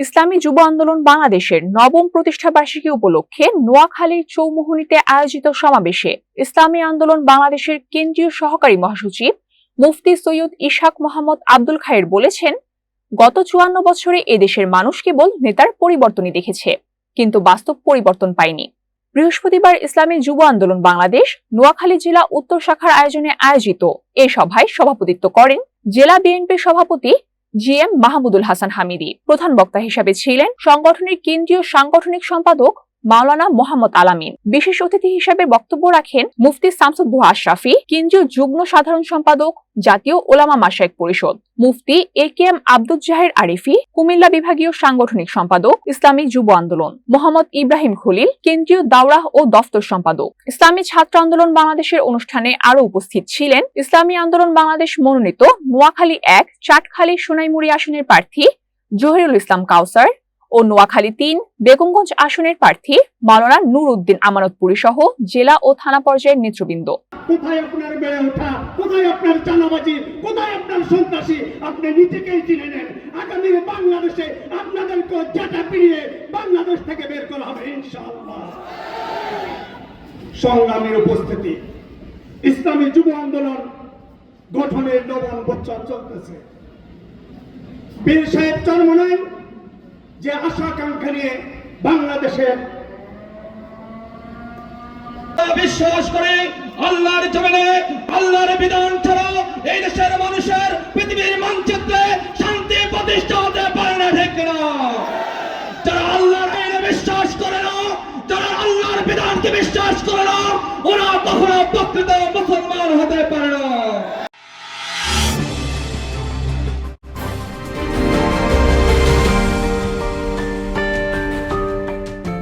ইসলামী যুব আন্দোলন বাংলাদেশের নবম প্রতিষ্ঠা বার্ষিকী উপলক্ষে নোয়াখালীর চৌমুহনীতে আয়োজিত সমাবেশে ইসলামী আন্দোলন বাংলাদেশের কেন্দ্রীয় সহকারী মহাসচিব মুফতি সৈয়দ ইশাক মোহাম্মদ আব্দুল খায়ের বলেছেন, গত চুয়ান্ন বছরে এদেশের মানুষ কেবল নেতার পরিবর্তনই দেখেছে, কিন্তু বাস্তব পরিবর্তন পায়নি। বৃহস্পতিবার ইসলামী যুব আন্দোলন বাংলাদেশ নোয়াখালী জেলা উত্তর শাখার আয়োজনে আয়োজিত এ সভায় সভাপতিত্ব করেন জেলা বিএনপির সভাপতি জি এম মাহমুদুল হাসান হামিদি প্রধান বক্তা হিসাবে ছিলেন। সংগঠনের কেন্দ্রীয় সাংগঠনিক সম্পাদক মাওলানা মোহাম্মদ আলামিন। বিশেষ অতিথি হিসেবে বক্তব্য রাখেন মুফতি শামসুদ্দোহা আশরাফি, কেন্দ্রীয় যুগ্ম সাধারণ সম্পাদক, জাতীয় ওলামা মাসায়েক পরিষদ। মুফতি A K M Abdul Zaher Arifi, Cumilla বিভাগীয় সাংগঠনিক সম্পাদক, ইসলামী যুব আন্দোলন। মোহাম্মদ ইব্রাহিম খলিল, কেন্দ্রীয় দাওরাহ ও দফতর সম্পাদক। ইসলামী ছাত্র আন্দোলন বাংলাদেশের অনুষ্ঠানে আরও উপস্থিত ছিলেন ইসলামী আন্দোলন বাংলাদেশ মনোনীত নোয়াখালী এক, চাটখালী সোনাইমুড়ি আসনের প্রার্থী জহিরুল ইসলাম কাউসার ও নোয়াখালী তিন, বেগমগঞ্জ আসনের প্রার্থী মাওলানা নূর উদ্দিন আমানতপুরী সহ জেলা ও থানা পর্যায়ের নেতৃবৃন্দ। সংগ্রামের উপস্থিতি। ইসলামী যুব আন্দোলন গঠনের নবম বছর চলতেছে। বীর সাহেব নেন যে আশা আকাঙ্ক্ষা নিয়ে বাংলাদেশের বিশ্বাস করে আল্লাহর জমিনে আল্লাহর বিধান ছাড়া এই দেশের মানুষের পৃথিবীর মানচিত্রে শান্তি প্রতিষ্ঠা হতে পারে না, ঠিক না যারা আল্লাহর আইনে বিশ্বাস করে না, যারা আল্লাহর বিধানকে বিশ্বাস করে না, ওরা কখনো প্রকৃত মুসলমান